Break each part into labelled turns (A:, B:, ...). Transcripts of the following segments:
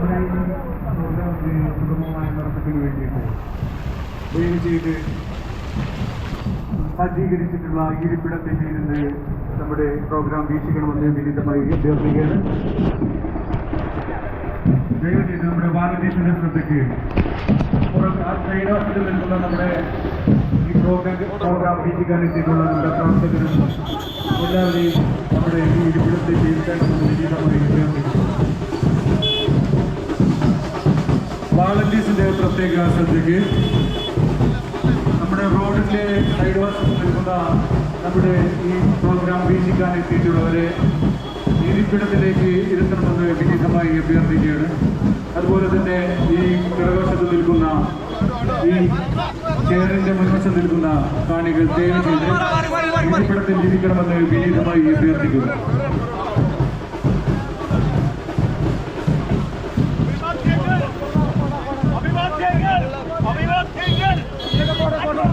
A: ഈ പ്രോഗ്രാമിന്റെ സുഗമമായ നടത്തിപ്പിന് വേണ്ടിയിട്ട് ദയവ് ചെയ്ത് സജ്ജീകരിച്ചിട്ടുള്ള ഇരിപ്പിടത്തിൽ നിന്ന് നമ്മുടെ പ്രോഗ്രാം വീക്ഷിക്കണമെന്ന് വിരുദ്ധമായി അഭ്യർത്ഥിക്കുകയാണ് ദയവ് ചെയ്ത് നമ്മുടെ ഭാരതീയത്തിന്റെ ശ്രദ്ധയ്ക്ക് ശ്രീനിവാസത്തിൽ നിൽക്കുന്ന നമ്മുടെ ഈ പ്രോഗ്രാം പ്രോഗ്രാം വീക്ഷിക്കാൻ എത്തിയിട്ടുള്ള നമ്മുടെ പ്രവർത്തകരും എല്ലാവരെയും നമ്മുടെ ഈ ഇരിപ്പിടത്തിൽ ജീവിക്കണമെന്ന് വിരുദ്ധമായി അഭ്യർത്ഥിക്കുന്നു വാളന്റീസിന്റെ പ്രത്യേക ശ്രദ്ധയ്ക്ക് നമ്മുടെ റോഡിന്റെ സൈഡ് വശത്ത് നിൽക്കുന്ന നമ്മുടെ ഈ പ്രോഗ്രാം വീക്ഷിക്കാൻ എത്തിയിട്ടുള്ളവരെ ഇരിപ്പിടത്തിലേക്ക് ഇരുത്തണമെന്ന് വിനീതമായി അഭ്യർത്ഥിക്കുകയാണ്. അതുപോലെ തന്നെ ഈ കരകോശത്ത് നിൽക്കുന്ന ഈ കേരളിന്റെ മുൻവശം നിൽക്കുന്ന കാണികൾ ദയവ് ചെയ്ത് ഇരിപ്പിടത്തിൽ ഇരിക്കണമെന്ന് വിനീതമായി അഭ്യർത്ഥിക്കുന്നു.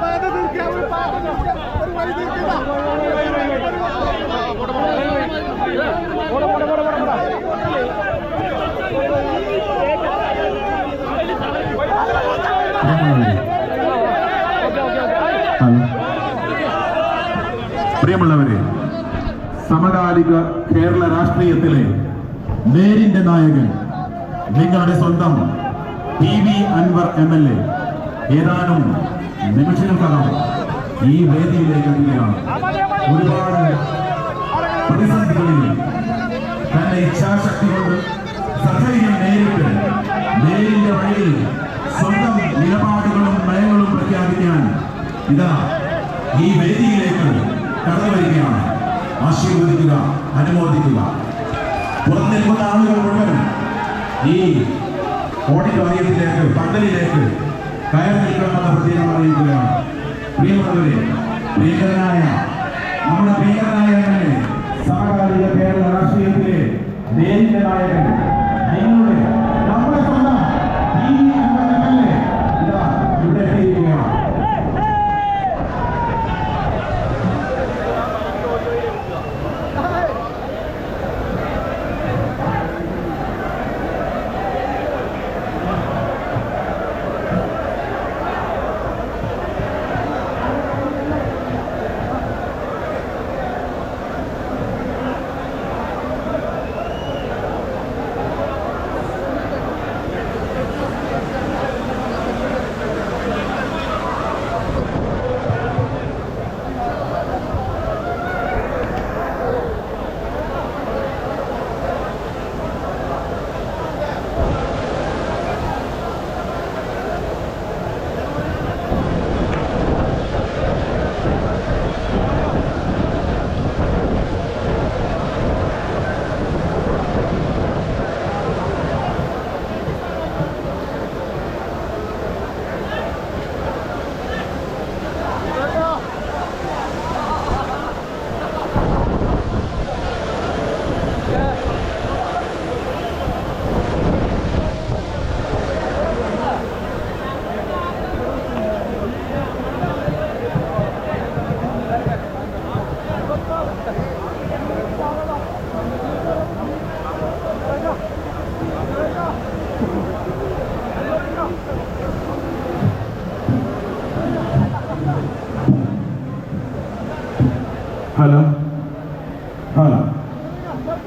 B: പാത തീർക്കുക. ഒരു വഴി തീർക്കുക.
C: പ്രിയമുള്ളവരെ സമകാലിക കേരള രാഷ്ട്രീയത്തിലെ നേരിന്റെ നായകൻ നിങ്ങളുടെ സ്വന്തം T V Anwar M L A. ഏതാനും നിമിഷങ്ങൾക്കകം ഈ വേദിയിലേക്ക് എത്തുകയാണ്. ഒരുപാട് പ്രതിസന്ധികളിൽ തന്റെ ഇച്ഛാശക്തി കൊണ്ട് സധൈര്യം നേരിട്ട് നേരിന്റെ വഴിയിൽ സ്വന്തം നിലപാടുകളും നയങ്ങളും പ്രഖ്യാപിക്കാൻ ഇതാ ഈ വേദിയിലേക്ക് കടന്നു വരികയാണ് ആശീർവദിക്കുക അനുമോദിക്കുക. പുറത്തിരിക്കുന്ന ആളുകൾ മുഴുവൻ ഈ ഓഡിറ്റോറിയത്തിലേക്ക് പന്തലിലേക്ക് കയറി നിൽക്കണമെന്ന് പ്രത്യേകം അറിയിക്കുകയാണ്. പ്രിയമുള്ളവരെ ഭീകരനായ നമ്മുടെ ഭീകരനായ സമകാലിക കേരള രാഷ്ട്രീയത്തിലെ നേരിന്റെ നായകൻ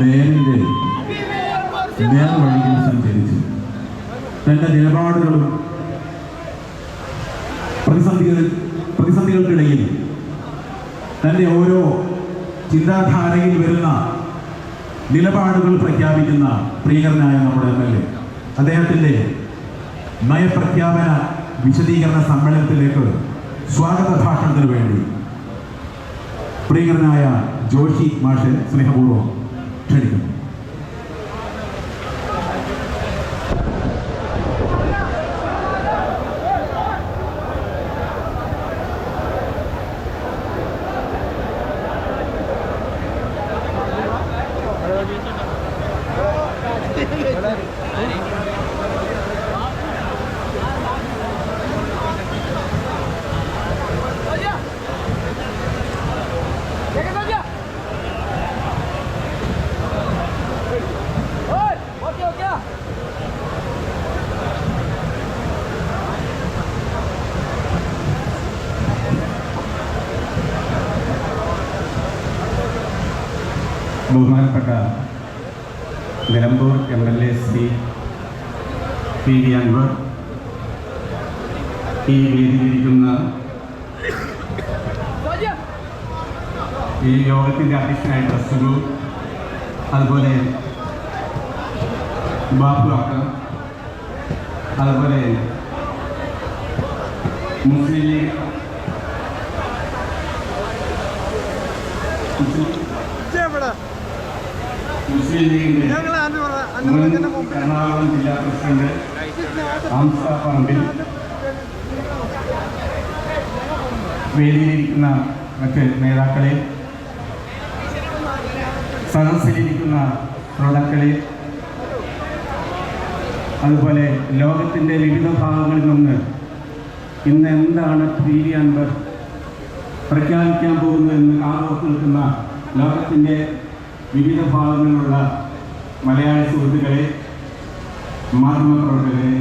C: നേരിന്റെ നേർവഴിയിൽ സഞ്ചരിച്ച്. തന്റെ നിലപാടുകളും പ്രതിസന്ധികൾ പ്രതിസന്ധികൾക്കിടയിൽ തന്റെ ഓരോ ചിന്താധാരയിൽ വരുന്ന നിലപാടുകൾ പ്രഖ്യാപിക്കുന്ന പ്രിയകരനായ നമ്മുടെ എം എൽ എ. അദ്ദേഹത്തിന്റെ നയപ്രഖ്യാപന വിശദീകരണ സമ്മേളനത്തിലേക്ക് സ്വാഗത ഭാഷണത്തിന് വേണ്ടി പ്രിയങ്കരനായ ജോഷി മാഷെ സ്നേഹപൂർവം ക്ഷണിക്കുന്നു.
D: ബഹുമാനപ്പെട്ട Nilambur M L A C P V Anwar. ഈ വേദിയിലിരിക്കുന്ന ഈ യോഗത്തിന്റെ അധ്യക്ഷനായ സുലു അതുപോലെ ബാബു അക്ക അതുപോലെ മുസ്ലിം ലീഗ് മുസ്ലിം മുസ്ലിം ലീഗിന്റെ മുൻ എറണാകുളം ജില്ലാ പ്രസിഡന്റ് ഹംസ പറമ്പിൽ വേദിയിലിരിക്കുന്ന മറ്റ് നേതാക്കളെ സദസ്സിലിരിക്കുന്ന ശ്രോതാക്കളെ അതുപോലെ ലോകത്തിന്റെ വിവിധ ഭാഗങ്ങളിൽ നിന്ന് ഇന്ന് എന്താണ് പി വി അൻവർ പ്രഖ്യാപിക്കാൻ പോകുന്നതെന്ന് കാതോർത്ത് നിൽക്കുന്ന ലോകത്തിന്റെ വിവിധ ഭാഗങ്ങളിലുള്ള മലയാളി സുഹൃത്തുക്കളെ മാധ്യമപ്രവർത്തകരെ